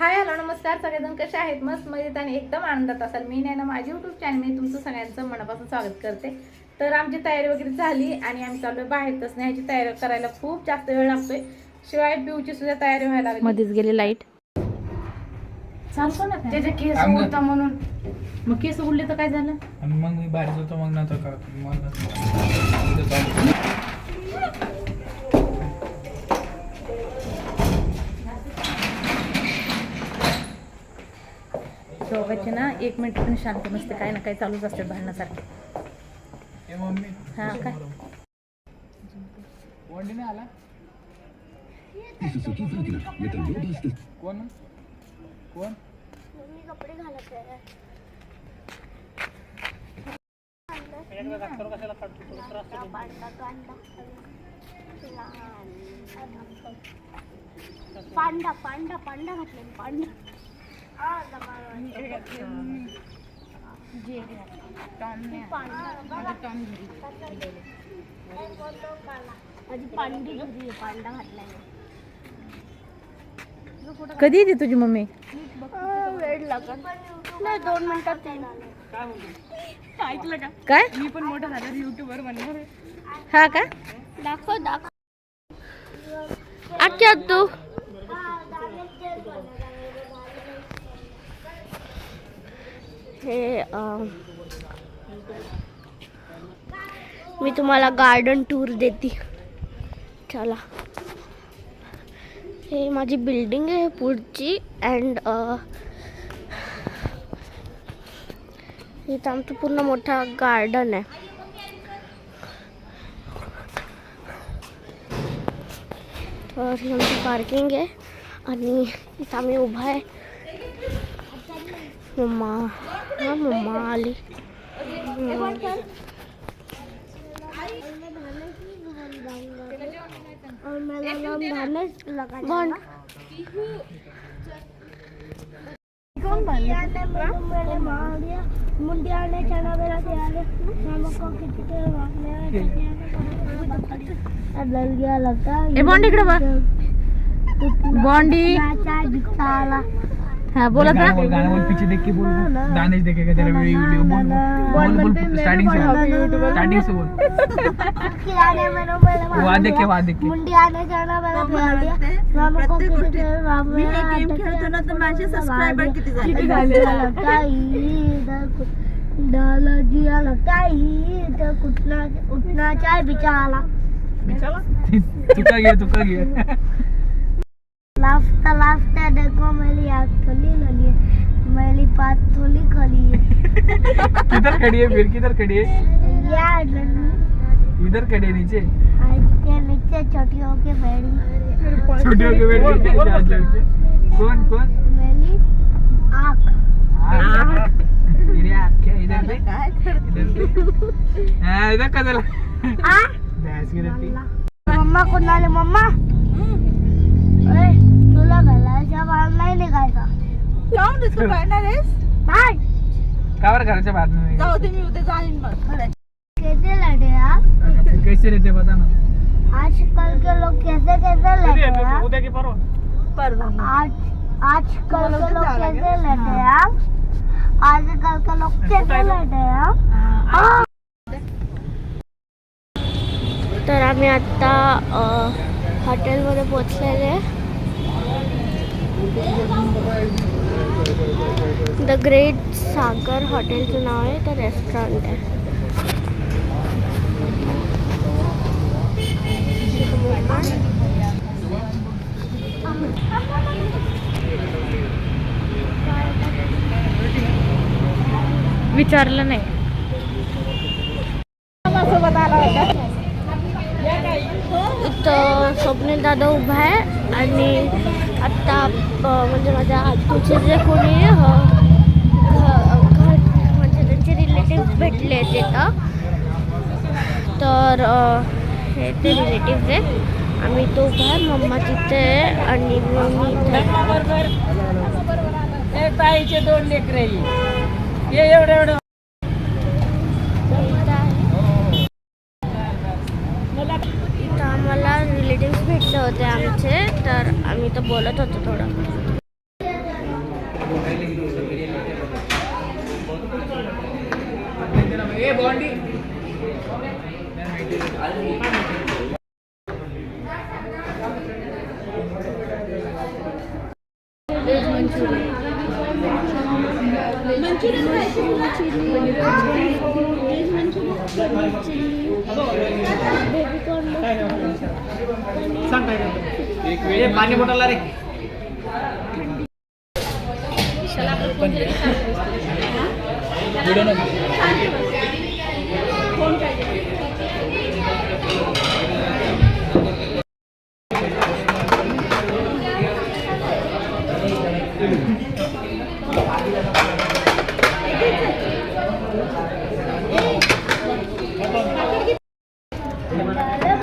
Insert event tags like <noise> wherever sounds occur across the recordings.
Hi hello नमस्कार. सगळेजण कसे आहेत? मस्त मजेत आणि एकदम आनंदात असाल. मी नाही ना माझी युट्यूब चॅनल तुमचं सगळ्यांचं मनापासून स्वागत करते. तर आमची तयारी वगैरे झाली आणि आम्ही चाललोय बाहेर तसं ह्याची तयारी करायला खूप जास्त वेळ लागतोय. शिवाय पिऊची सुद्धा तयारी व्हायला लागली. मध्येच गेले लाइट चालतो ना त्याचे केस. उडता म्हणून. मग केस उडले तर काय झालं? आणि मग मी बाहेर जातो मग नंतर का? दोघांचे ना एक मिनिट पण शांत नसते. काय ना काय चालूच असते भांडण्यासारखे हा काय? वंडी नाही आला? कोण? कोण? पांडा पांडा पांडा घातले पांडा. माझी पांडी घरी आहे, पांडा घातलाय कधी येते तुझी मम्मी? वेळ लागत नाही दोन मिनिटात. ऐकलं का काय? मी पण मोठं झालं युट्यूबर बनणार हा का? दाखव दाखव. अच्छा तू. अं, मी तुम्हाला गार्डन टूर देते। चला। हे माझी बिल्डिंग आहे पुढची अँड इथं आमचं पूर्ण मोठा गार्डन आहे. तर ही आमची पार्किंग आहे आणि इथं आम्ही उभा आहे. मम्मा. कौन मुंडिया ने चना बेला हम को कितने लग गया लगता ए बॉन्ड इकडे बॉन्डी हा बोल पीछे देख के बोल. बोल दानेश देखेगा तेरा वीडियो वीडियो बोल बोल बोल बोल स्टार्टिंग से बोल स्टार्टिंग से बोल. खिलाने में नो मेरे वहाँ देख के वहाँ देख के. मुंडिया ने चना बेला फेल दिया हम को कितने मी हे गेम खेळतो ना तर माझे सबस्क्रायबर किती झाले? <laughs> डाला जिया लगता ही तो कुटना उठना चाय बिचाला. तुका <laughs> घे तुका घे. लाफ्टा लाफ्टा देखो मेरी आँख थोली लगी है मेरी पात थोली खली है किधर खड़ी है फिर? किधर खड़ी है? यार इधर खड़ी है नीचे। के नीचे छोटी होके बैठी छोटी होके बैठ कौन कौन मेरी आँख। आँख मेरी आँख। क्या इधर से? इधर से। हाँ इधर का चला भैंस की रट्टी मम्मा को नाले मम्मा। तू करणार आहेस? बाय. कावर घराच्या बाहेर नाही? जाऊ दे मी उद्या जाईन मग खरंय. कैसे लड़े आप कैसे रहते बता ना. आजकल के लोग कैसे कैसे लड़े हैं? आप? उद्या की परवा? परवा. आज आजकल के लोग कैसे? लड़े हैं. आप आजकल के लोग कैसे लड़े हैं? आप तर आम्ही आत्ता हॉटेलमध्ये पोचलेले द ग्रेट सागर हॉटेलचं नाव आहे तर रेस्टॉरंट आहे. विचारलं नाही इथं स्वप्नील दादा उभा आहे आणि आत्ता अ, म्हणजे माझ्या आजूचे जे कोणी म्हणजे त्यांचे रिलेटिव्ह भेटले तिथं. तर हे ते रिलेटिव्ह आहे आम्ही तो घर मम्मा तिथे आणि मम्मी ताईचे दोन लेकर ये एवढं एवढं बोला बोलत होतो थोडं మంచూరియన్ మంచూరియన్ पाणी बॉटल रे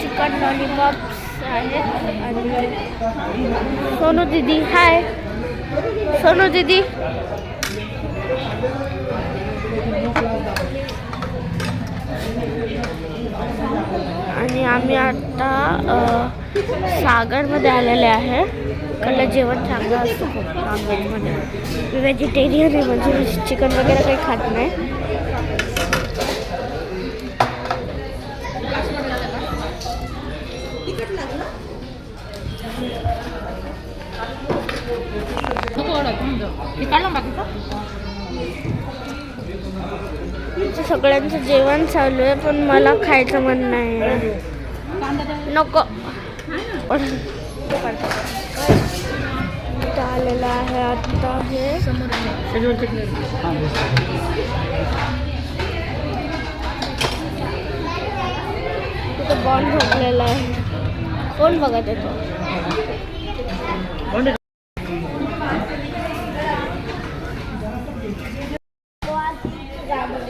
चिकन लॉलीपॉप्स आहेत. आणि सोनू दीदी हाय. सोनू दीदी. आणि आम्ही आता सागरमध्ये आलेले आहे. त्याला जेवण चांगलं असतं नॉनव्हेजमध्ये मी व्हेजिटेरियन आहे म्हणजे चिकन वगैरे काही खात नाही. सगळ्यांचं जेवण चालू आहे पण मला खायचं मन नाही नको. इथं आलेलं आहे आता हे. तिथं बॉन्ड झोपलेला आहे. कोण बघत येतो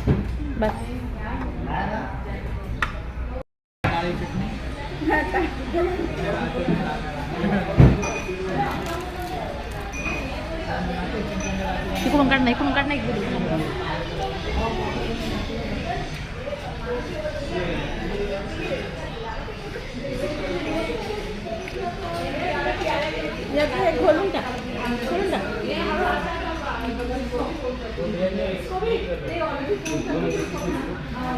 बस इकडून काढ नाही इकडून काढ नाही इकडून हा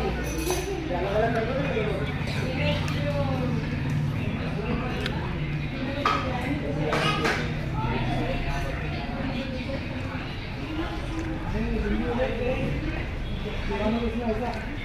बॉन्डी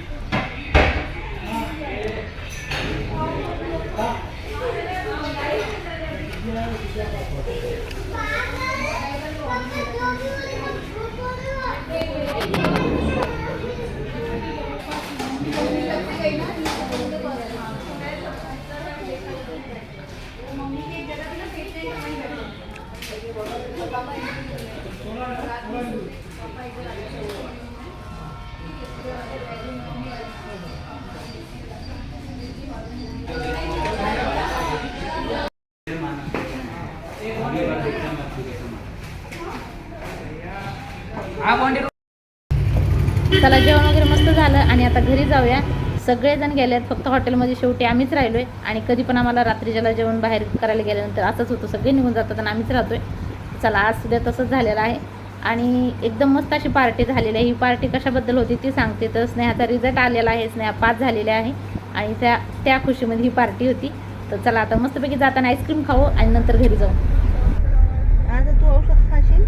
चला जेवण वगैरे मस्त झालं आणि आता घरी जाऊया. सगळेजण गेले आहेत फक्त हॉटेलमध्ये शेवटी आम्हीच राहिलो आहे आणि कधी पण आम्हाला रात्रीच्याला जेवण बाहेर करायला गेल्यानंतर असंच होतं. सगळे निघून जातात आणि आम्हीच राहतोय. चला आज सुद्धा तसंच झालेलं आहे. आणि एकदम मस्त अशी पार्टी झालेली आहे. ही पार्टी कशाबद्दल होती ती सांगते. तर स्नेहाचा रिझल्ट आलेला आहे. स्नेहा पास झालेला आहे. आणि त्या त्या खुशीमध्ये ही पार्टी होती. तर चला आता मस्तपैकी जाताना आईस्क्रीम खाऊ आणि नंतर घरी जाऊ. तू औषध खाशील?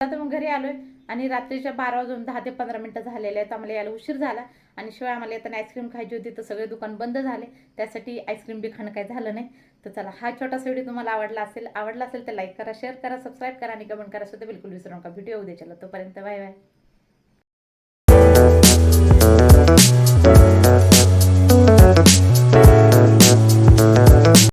आता मग घरी आलोय आणि रात्रीच्या बारा वाजून दहा ते पंधरा मिनिटं झालेले आहेत. आम्हाला यायला उशीर झाला आणि शिवाय आम्हाला येताना आईस्क्रीम खायची होती तर सगळे दुकान बंद झाले. त्यासाठी आईस्क्रीम बी खाणं काही झालं नाही. तर चला हा छोटासा व्हिडिओ तुम्हाला आवडला असेल आवडला असेल तर लाईक करा शेअर करा सबस्क्राईब करा आणि कमेंट करा सुद्धा बिलकुल विसरू नका. व्हिडिओ उद्या चला तोपर्यंत बाय बाय